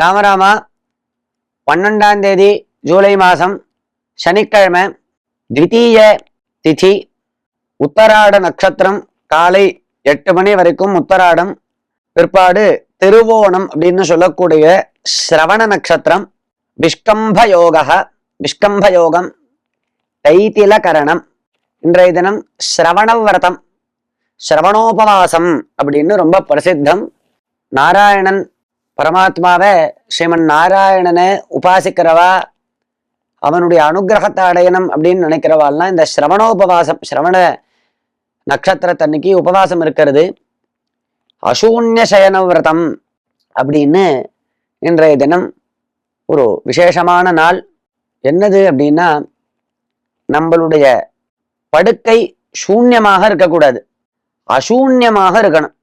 ராமராமா பன்னெண்டாம் தேதி ஜூலை மாதம் சனிக்கிழமை த்விதீய திதி உத்தராட நட்சத்திரம் காலை எட்டு மணி வரைக்கும் உத்தராடம். பிற்பாடு திருவோணம் அப்படின்னு சொல்லக்கூடிய சிரவண நட்சத்திரம். விஷ்கம்ப யோகா விஷ்கம்ப யோகம் தைத்தில கரணம் இன்றைய தினம் சிரவண விரதம் சிரவணோபவாசம் அப்படின்னு ரொம்ப பிரசித்தம். நாராயணன் பரமாத்மாவை ஸ்ரீமன் நாராயணனை உபாசிக்கிறவா? அவனுடைய அனுகிரகத்தை அடையணும் அப்படின்னு நினைக்கிறவாள்லாம் இந்த சிரவணோபவாசம் சிரவண நட்சத்திரத்தன்னைக்கு உபவாசம் இருக்கிறது. அசூன்ய சயன விரதம் அப்படின்னு இன்றைய தினம் ஒரு விசேஷமான நாள். என்னது அப்படின்னா நம்மளுடைய படுக்கை சூன்யமாக இருக்கக்கூடாது. அசூன்யமாக இருக்கணும்.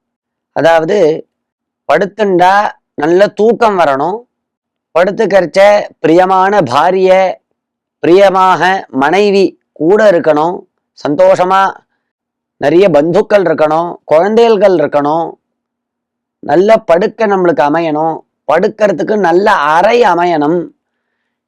அதாவது படுத்துண்டா நல்ல தூக்கம் வரணும். படுத்துக்கரிச்ச பிரியமான பாரிய பிரியமாக மனைவி கூட இருக்கணும். சந்தோஷமாக நிறைய பந்துக்கள் இருக்கணும். குழந்தைகள் இருக்கணும். நல்ல படுக்க நம்மளுக்கு அமையணும். படுக்கிறதுக்கு நல்ல அறை அமையணும்.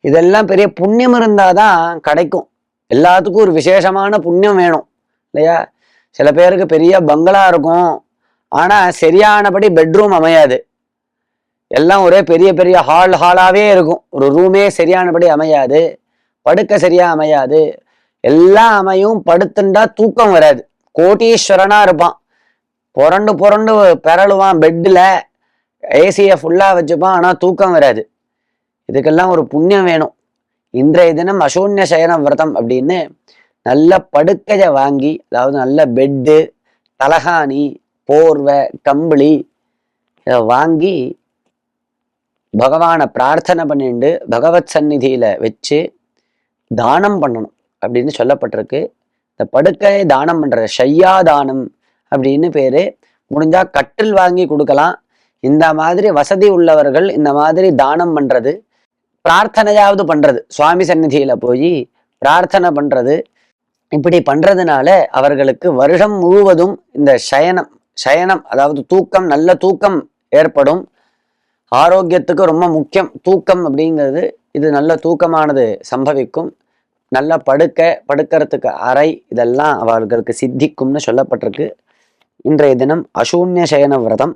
இதெல்லாம் பெரிய புண்ணியம் இருந்தால் தான் கிடைக்கும். எல்லாத்துக்கும் ஒரு விசேஷமான புண்ணியம் வேணும். இல்லையா? சில பேருக்கு பெரிய பங்களா இருக்கும். ஆனால் சரியானபடி பெட்ரூம் அமையாது. எல்லாம் ஒரே பெரிய பெரிய ஹால் ஹாலாகவே இருக்கும். ஒரு ரூமே சரியானபடி அமையாது. படுக்க சரியாக அமையாது. எல்லாம் அமையும். படுத்துண்டா தூக்கம் வராது. கோட்டீஸ்வரனாக இருப்பான். புரண்டு புரண்டு பெறலுவான் பெட்டில் ஏசியை ஃபுல்லாக வச்சுப்பான். ஆனால் தூக்கம் வராது. இதுக்கெல்லாம் ஒரு புண்ணியம் வேணும். இன்றைய தினம் அசூன்ய சயன விரதம் அப்படின்னு நல்ல படுக்கையை வாங்கி அதாவது நல்ல பெட்டு தலகாணி போர்வை கம்பளி இதை வாங்கி பகவானை பிரார்த்தனை பண்ணிட்டு பகவத் சந்நிதியில் வச்சு தானம் பண்ணணும் அப்படின்னு சொல்லப்பட்டிருக்கு. இந்த படுக்கையை தானம் பண்ணுற ஷையா தானம் அப்படின்னு பேர். முடிஞ்சால் கட்டில் வாங்கி கொடுக்கலாம். இந்த மாதிரி வசதி உள்ளவர்கள் இந்த மாதிரி தானம் பண்ணுறது பிரார்த்தனையாவது பண்ணுறது சுவாமி சந்நிதியில் போய் பிரார்த்தனை பண்ணுறது இப்படி பண்ணுறதுனால அவர்களுக்கு வருஷம் முழுவதும் இந்த சயனம் சயனம் அதாவது தூக்கம் நல்ல தூக்கம் ஏற்படும். ஆரோக்கியத்துக்கு ரொம்ப முக்கியம். தூக்கம் அப்படிங்கிறது இது நல்ல தூக்கமானது சம்பவிக்கும். நல்ல படுக்க படுக்கிறதுக்கு அறை இதெல்லாம் அவர்களுக்கு சித்திக்கும்னு சொல்லப்பட்டிருக்கு. இன்றைய தினம் அசூன்ய சயன விரதம்